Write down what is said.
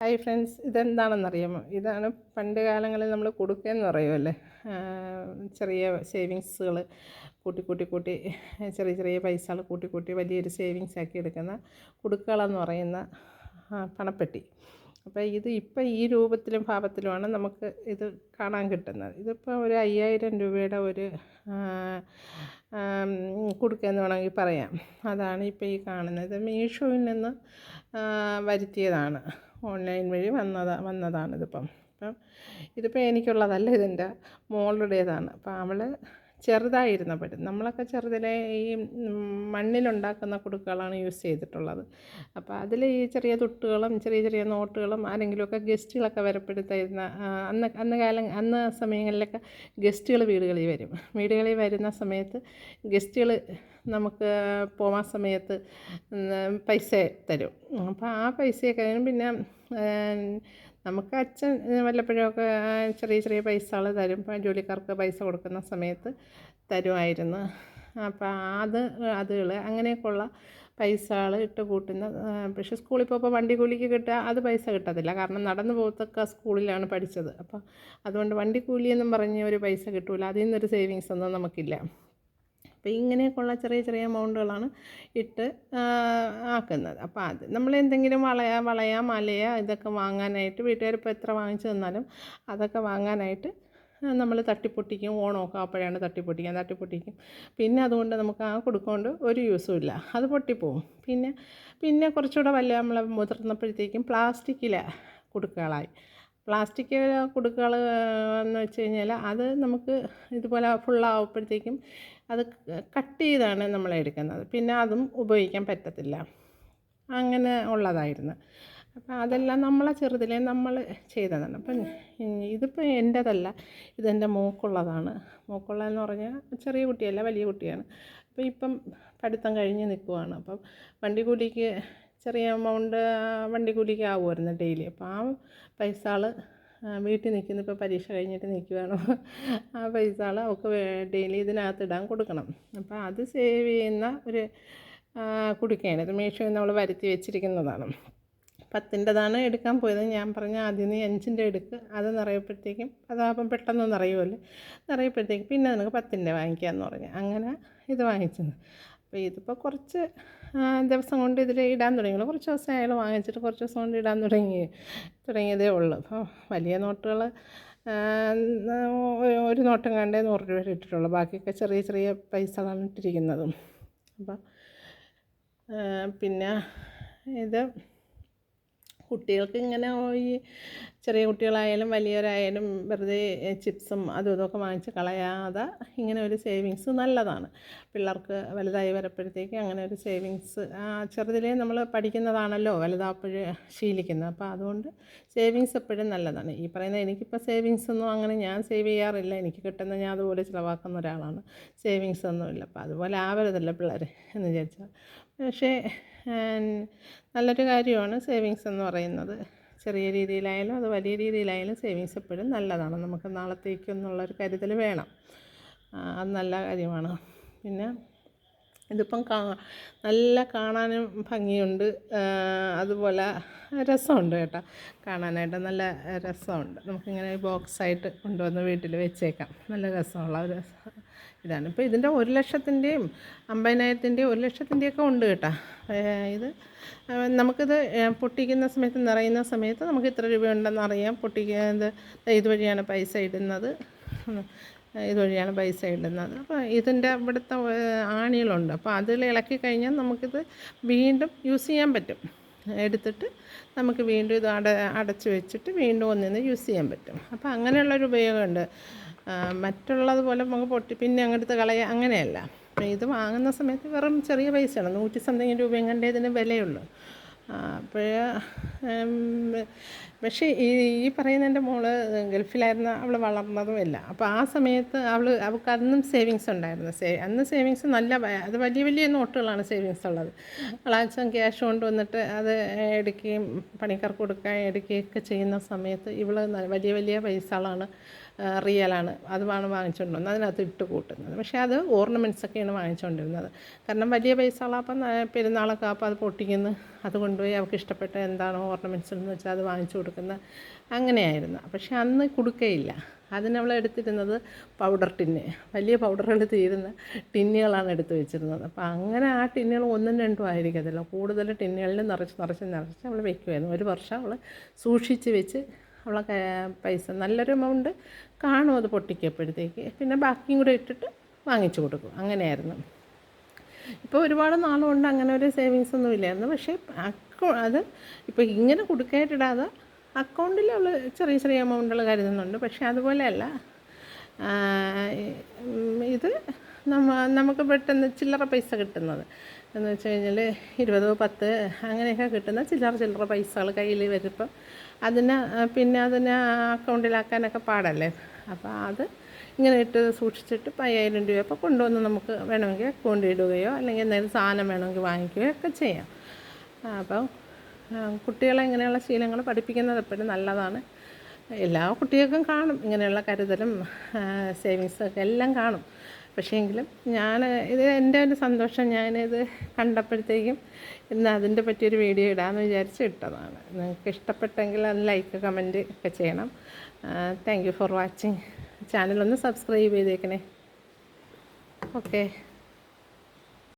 Hi friends ഇതെന്താണെന്നറിയാമോ? ഇതാണ് പണ്ട് കാലങ്ങളിൽ നമ്മൾ കൊടുക്കുകയെന്ന് പറയുമല്ലേ? ചെറിയ സേവിങ്സുകൾ കൂട്ടി കൂട്ടി കൂട്ടി ചെറിയ ചെറിയ പൈസകൾ കൂട്ടി കൂട്ടി വലിയൊരു സേവിങ്സ് ആക്കി എടുക്കുന്ന കുടുക്കളെന്ന് പറയുന്ന പണപ്പെട്ടി. അപ്പോൾ ഇത് ഇപ്പം ഈ രൂപത്തിലും ഭാവത്തിലുമാണ് നമുക്ക് ഇത് കാണാൻ കിട്ടുന്നത്. ഇതിപ്പോൾ ഒരു അയ്യായിരം രൂപയുടെ ഒരു കൊടുക്കുകയെന്ന് വേണമെങ്കിൽ പറയാം. അതാണ് ഇപ്പോൾ ഈ കാണുന്നത്. മീഷോയിൽ നിന്ന് വരുത്തിയതാണ്. ഓൺലൈൻ വഴി വന്നതാ വന്നതാണിതിപ്പം. അപ്പം ഇതിപ്പോൾ എനിക്കുള്ളതല്ല ഇതെന്റെ മോളുടേതാണ്. അപ്പം അവൾ ചെറുതായിരുന്നപ്പോഴും നമ്മളൊക്കെ ചെറുതിലെ ഈ മണ്ണിലുണ്ടാക്കുന്ന കുടുക്കകളാണ് യൂസ് ചെയ്തിട്ടുള്ളത്. അപ്പോൾ അതിൽ ഈ ചെറിയ തുട്ടുകളും ചെറിയ ചെറിയ നോട്ടുകളും ആരെങ്കിലുമൊക്കെ ഗസ്റ്റുകളൊക്കെ വരപ്പെടുത്തായിരുന്ന അന്ന് അന്ന് കാലം അന്ന് സമയങ്ങളിലൊക്കെ ഗസ്റ്റുകൾ വീടുകളിൽ വരും. വീടുകളിൽ വരുന്ന സമയത്ത് ഗസ്റ്റുകൾ നമുക്ക് പോവാൻ സമയത്ത് പൈസ തരും. അപ്പോൾ ആ പൈസയൊക്കെ പിന്നെ നമുക്ക് അച്ഛൻ വല്ലപ്പോഴൊക്കെ ചെറിയ ചെറിയ പൈസകൾ തരും ജോലിക്കാർക്ക് പൈസ കൊടുക്കുന്ന സമയത്ത് തരുമായിരുന്നു. അപ്പോൾ അത് അതുകൾ അങ്ങനെയൊക്കെയുള്ള പൈസകൾ ഇട്ട് കൂട്ടുന്ന പക്ഷെ സ്കൂളിൽ പോകുമ്പോൾ വണ്ടി കൂലിക്ക് കിട്ടുക അത് പൈസ കിട്ടത്തില്ല. കാരണം നടന്നു പോകത്തൊക്കെ സ്കൂളിലാണ് പഠിച്ചത്. അപ്പോൾ അതുകൊണ്ട് വണ്ടി കൂലിയെന്നും പറഞ്ഞ് ഒരു പൈസ കിട്ടില്ല അതിൽ നിന്നൊരു സേവിങ്സ് ഒന്നും നമുക്കില്ല. അപ്പോൾ ഇങ്ങനെയൊക്കെയുള്ള ചെറിയ ചെറിയ എമൗണ്ടുകളാണ് ഇട്ട് ആക്കുന്നത്. അപ്പോൾ അത് നമ്മൾ എന്തെങ്കിലും വളയ വളയ മലയ ഇതൊക്കെ വാങ്ങാനായിട്ട് വീട്ടുകാർ ഇപ്പോൾ എത്ര വാങ്ങിച്ചു തന്നാലും അതൊക്കെ വാങ്ങാനായിട്ട് നമ്മൾ തട്ടിപ്പൊട്ടിക്കും ഓണമൊക്കെ അപ്പോഴാണ് തട്ടിപ്പൊട്ടിക്കുക തട്ടിപ്പൊട്ടിക്കും. പിന്നെ അതുകൊണ്ട് നമുക്ക് ആ കൊടുക്കൊണ്ട് ഒരു യൂസും ഇല്ല. അത് പൊട്ടിപ്പോവും. പിന്നെ പിന്നെ കുറച്ചുകൂടെ വല്ല നമ്മൾ മുതിർന്നപ്പോഴത്തേക്കും പ്ലാസ്റ്റിക്കിലെ കുടുക്കകളായി. പ്ലാസ്റ്റിക് കുടുക്കകൾ എന്ന് വെച്ച് കഴിഞ്ഞാൽ അത് നമുക്ക് ഇതുപോലെ ഫുള്ളാവുമ്പോഴത്തേക്കും അത് കട്ട് ചെയ്താണ് നമ്മൾ എടുക്കുന്നത്. പിന്നെ അതും ഉപയോഗിക്കാൻ പറ്റത്തില്ല. അങ്ങനെ ഉള്ളതായിരുന്നു. അപ്പം അതെല്ലാം നമ്മളെ ചെറുതിലെ നമ്മൾ ചെയ്തതാണ്. അപ്പം ഇതിപ്പോൾ എന്റേതല്ല ഇതെന്റെ മൂക്കുള്ളതാണ്. മൂക്കുള്ളതെന്ന് പറഞ്ഞാൽ ചെറിയ കുട്ടിയല്ല വലിയ കുട്ടിയാണ്. അപ്പോൾ ഇപ്പം പഠിത്തം കഴിഞ്ഞ് നിൽക്കുവാണ് അപ്പം വണ്ടി കൂലിക്ക് ചെറിയ എമൗണ്ട് വണ്ടി കൂലിക്ക് ആവുമായിരുന്നു ഡെയിലി അപ്പോൾ ആ പൈസ ആൾ വീട്ടിൽ നിൽക്കുന്ന ഇപ്പോൾ പരീക്ഷ കഴിഞ്ഞിട്ട് നിൽക്കുകയാണ് ആ പൈസ ആൾ അവൾക്ക് ഡെയിലി ഇതിനകത്ത് ഇടാൻ കൊടുക്കണം. അപ്പോൾ അത് സേവ് ചെയ്യുന്ന ഒരു കുടുക്കയാണ്. ഇത് മീഷോയിൽ നമ്മൾ വരുത്തി വെച്ചിരിക്കുന്നതാണ്. പത്തിന്റെതാണ് എടുക്കാൻ പോയത്. ഞാൻ പറഞ്ഞ ആദ്യം നീ അഞ്ചിന്റെ എടുക്ക്. അത് നിറയപ്പോഴത്തേക്കും അതാകുമ്പം പെട്ടെന്ന് നിറയുമല്ലോ? നിറയപ്പോഴത്തേക്കും പിന്നെ നിനക്ക് പത്തിന്റെ വാങ്ങിക്കാമെന്ന് പറഞ്ഞു. അങ്ങനെ ഇത് വാങ്ങിച്ചത്. അപ്പോൾ ഇതിപ്പോൾ കുറച്ച് ദിവസം കൊണ്ട് ഇതിൽ ഇടാൻ തുടങ്ങി. കുറച്ച് ദിവസം അയാൾ വാങ്ങിച്ചിട്ട് കുറച്ച് ദിവസം കൊണ്ട് ഇടാൻ തുടങ്ങി തുടങ്ങിയതേ ഉള്ളൂ. അപ്പോൾ വലിയ നോട്ടുകൾ ഒരു നോട്ടം കണ്ടേ നൂറ് രൂപ ഇട്ടിട്ടുള്ളൂ. ബാക്കിയൊക്കെ ചെറിയ ചെറിയ പൈസകളാണ് ഇട്ടിരിക്കുന്നതും. അപ്പം പിന്നെ ഇത് കുട്ടികൾക്ക് ഇങ്ങനെ ഈ ചെറിയ കുട്ടികളായാലും വലിയവരായാലും വെറുതെ ചിപ്സും അതും ഇതൊക്കെ വാങ്ങിച്ച് കളയാതെ ഇങ്ങനെ ഒരു സേവിങ്സ് നല്ലതാണ്. പിള്ളേർക്ക് വലുതായി വരപ്പോഴത്തേക്ക് അങ്ങനെ ഒരു സേവിങ്സ് ചെറുതിലേ നമ്മൾ പഠിക്കുന്നതാണല്ലോ വലുതാപ്പോഴേ ശീലിക്കുന്നത്. അപ്പോൾ അതുകൊണ്ട് സേവിങ്സ് എപ്പോഴും നല്ലതാണ്. ഈ പറയുന്ന എനിക്കിപ്പോൾ സേവിങ്സ് ഒന്നും അങ്ങനെ ഞാൻ സേവ് ചെയ്യാറില്ല. എനിക്ക് കിട്ടുന്ന ഞാൻ അതുപോലെ ചിലവാക്കുന്ന ഒരാളാണ്. സേവിങ്സ് ഒന്നുമില്ല അപ്പോൾ അതുപോലെ ആവരുതല്ലോ പിള്ളേർ എന്ന് വിചാരിച്ചാൽ. പക്ഷേ നല്ലൊരു കാര്യമാണ് സേവിങ്സ് എന്ന് പറയുന്നത്. ചെറിയ രീതിയിലായാലും അത് വലിയ രീതിയിലായാലും സേവിങ്സ് എപ്പോഴും നല്ലതാണ്. നമുക്ക് നാളത്തേക്കെന്നുള്ളൊരു കരുതൽ വേണം. അത് നല്ല കാര്യമാണ്. പിന്നെ ഇതിപ്പം കാ നല്ല കാണാനും ഭംഗിയുണ്ട്. അതുപോലെ രസമുണ്ട് കേട്ടോ. കാണാനായിട്ട് നല്ല രസമുണ്ട്. നമുക്കിങ്ങനെ ബോക്സായിട്ട് കൊണ്ടുവന്ന് വീട്ടിൽ വെച്ചേക്കാം. നല്ല രസമുള്ള ഒരു ഇതാണ്. ഇപ്പോൾ ഇതിന്റെ ഒരു ലക്ഷത്തിന്റെയും അമ്പതിനായിരത്തിന്റെയും ഒരു ലക്ഷത്തിന്റെയൊക്കെ ഉണ്ട് കേട്ടോ. ഇത് നമുക്കിത് പൊട്ടിക്കുന്ന സമയത്ത് നിറയുന്ന സമയത്ത് നമുക്ക് ഇത്ര രൂപയുണ്ടെന്ന് അറിയാം. പൊട്ടിക്കുന്നത് ഇതുവഴിയാണ് പൈസ ഇടുന്നത്. ഇതുവഴിയാണ് പൈസ ഇടുന്നത്. അപ്പോൾ ഇതിന്റെ ഇവിടുത്തെ ആണികളുണ്ട്. അപ്പോൾ അതിൽ ഇളക്കി കഴിഞ്ഞാൽ നമുക്കിത് വീണ്ടും യൂസ് ചെയ്യാൻ പറ്റും. എടുത്തിട്ട് നമുക്ക് വീണ്ടും ഇത് അട അടച്ച് വെച്ചിട്ട് വീണ്ടും ഒന്നിന്ന് യൂസ് ചെയ്യാൻ പറ്റും. അപ്പോൾ അങ്ങനെയുള്ളൊരു ഉപയോഗമുണ്ട്. മറ്റുള്ളത് പോലെ നമുക്ക് പൊട്ടി പിന്നെ അങ്ങോട്ട് കളയുക അങ്ങനെയല്ല. അപ്പോൾ ഇത് വാങ്ങുന്ന സമയത്ത് വെറും ചെറിയ പൈസയാണ്. നൂറ്റി സംതിങ് രൂപ എങ്ങനെ ഇതിന് വിലയുള്ളൂ. അപ്പോൾ പക്ഷേ ഈ ഈ പറയുന്ന എന്റെ മോൾ ഗൾഫിലായിരുന്ന അവൾ വളർന്നതുമില്ല. അപ്പോൾ ആ സമയത്ത് അവൾ അവൾക്ക് അന്നും സേവിങ്സ് ഉണ്ടായിരുന്നു. സേ അന്ന് സേവിങ്സ് നല്ല അത് വലിയ വലിയ നോട്ടുകളാണ് സേവിങ്സ് ഉള്ളത്. അവളാച്ചൻ ക്യാഷ് കൊണ്ടുവന്നിട്ട് അത് എടുക്കുകയും പണിക്കാർക്ക് കൊടുക്കുകയും എടുക്കുകയൊക്കെ ചെയ്യുന്ന സമയത്ത് ഇവൾ വലിയ വലിയ പൈസകളാണ് റിയലാണ്. അതുമാണ് വാങ്ങിച്ചുകൊണ്ടിരുന്നത് അതിനകത്ത് ഇട്ട് കൂട്ടുന്നത്. പക്ഷേ അത് ഓർണമെന്റ്സ് ഒക്കെയാണ് വാങ്ങിച്ചുകൊണ്ടിരുന്നത് കാരണം വലിയ പൈസകളാപ്പം പെരുന്നാളൊക്കെ അപ്പം അത് പൊട്ടിക്കുന്നു. അത് കൊണ്ടുപോയി അവർക്ക് ഇഷ്ടപ്പെട്ട എന്താണോ ഓർണമെന്റ്സ് എന്ന് വെച്ചാൽ അത് വാങ്ങിച്ചു കൊടുക്കുന്ന അങ്ങനെയായിരുന്നു. പക്ഷേ അന്ന് കൊടുക്കയില്ല. അതിന് അവൾ എടുത്തിരുന്നത് പൗഡർ ടിന്ന് വലിയ പൗഡറുകൾ തീരുന്ന ടിന്നുകളാണ് എടുത്തു വെച്ചിരുന്നത്. അപ്പോൾ അങ്ങനെ ആ ടിന്നുകൾ ഒന്നും രണ്ടും ആയിരിക്കത്തില്ല. കൂടുതൽ ടിന്നുകളിൽ നിറച്ച് നിറച്ച് നിറച്ച് അവൾ വെക്കുമായിരുന്നു ഒരു വർഷം അവൾ സൂക്ഷിച്ച് വെച്ച് ക- പൈസ നല്ലൊരു എമൗണ്ട് കാണും അത് പൊട്ടിക്കപ്പോഴത്തേക്ക്. പിന്നെ ബാക്കിയും കൂടെ ഇട്ടിട്ട് വാങ്ങിച്ചു കൊടുക്കും. അങ്ങനെയായിരുന്നു. ഇപ്പോൾ ഒരുപാട് നാളുകൊണ്ട് അങ്ങനെ ഒരു സേവിങ്സ് ഒന്നും ഇല്ലായിരുന്നു. പക്ഷേ അക്കൗ അത് ഇപ്പോൾ ഇങ്ങനെ കൊടുക്കായിട്ടിടാതെ അക്കൗണ്ടിൽ അവൾ ചെറിയ ചെറിയ എമൗണ്ടുകൾ കരുതുന്നുണ്ട്. പക്ഷേ അതുപോലെയല്ല ഇത് നമ്മ നമുക്ക് പെട്ടെന്ന് ചില്ലറ പൈസ കിട്ടുന്നത്. എന്ന് വെച്ച് കഴിഞ്ഞാൽ ഇരുപതോ പത്ത് അങ്ങനെയൊക്കെ കിട്ടുന്ന ചില്ലറ ചില്ലറ പൈസകൾ കയ്യിൽ വരുമ്പം അതിനെ പിന്നെ അതിനെ അക്കൗണ്ടിലാക്കാനൊക്കെ പാടല്ലേ? അപ്പോൾ അത് ഇങ്ങനെ ഇട്ട് സൂക്ഷിച്ചിട്ട് പയ്യായിരം രൂപ രൂപയൊക്കെ കൊണ്ടുവന്ന് നമുക്ക് വേണമെങ്കിൽ അക്കൗണ്ടിൽ ഇടുകയോ അല്ലെങ്കിൽ എന്തെങ്കിലും സാധനം വേണമെങ്കിൽ വാങ്ങിക്കുകയോ ഒക്കെ ചെയ്യാം. അപ്പം കുട്ടികളെ ഇങ്ങനെയുള്ള ശീലങ്ങൾ പഠിപ്പിക്കുന്നത് എപ്പോഴും നല്ലതാണ്. എല്ലാ കുട്ടികൾക്കും കാണും ഇങ്ങനെയുള്ള കരുതലും സേവിങ്സും ഒക്കെ എല്ലാം കാണും. പക്ഷേ എങ്കിലും ഞാൻ ഇത് എന്റെ ഒരു സന്തോഷം ഞാനിത് കണ്ടപ്പോഴത്തേക്കും ഇന്ന് അതിന്റെ പറ്റിയൊരു വീഡിയോ ഇടാമെന്ന് വിചാരിച്ച് ഇട്ടതാണ്. നിങ്ങൾക്ക് ഇഷ്ടപ്പെട്ടെങ്കിൽ അത് ലൈക്ക് കമന്റ് ഒക്കെ ചെയ്യണം. താങ്ക് ഫോർ വാച്ചിങ് ചാനലൊന്ന് സബ്സ്ക്രൈബ് ചെയ്തേക്കണേ. ഓക്കെ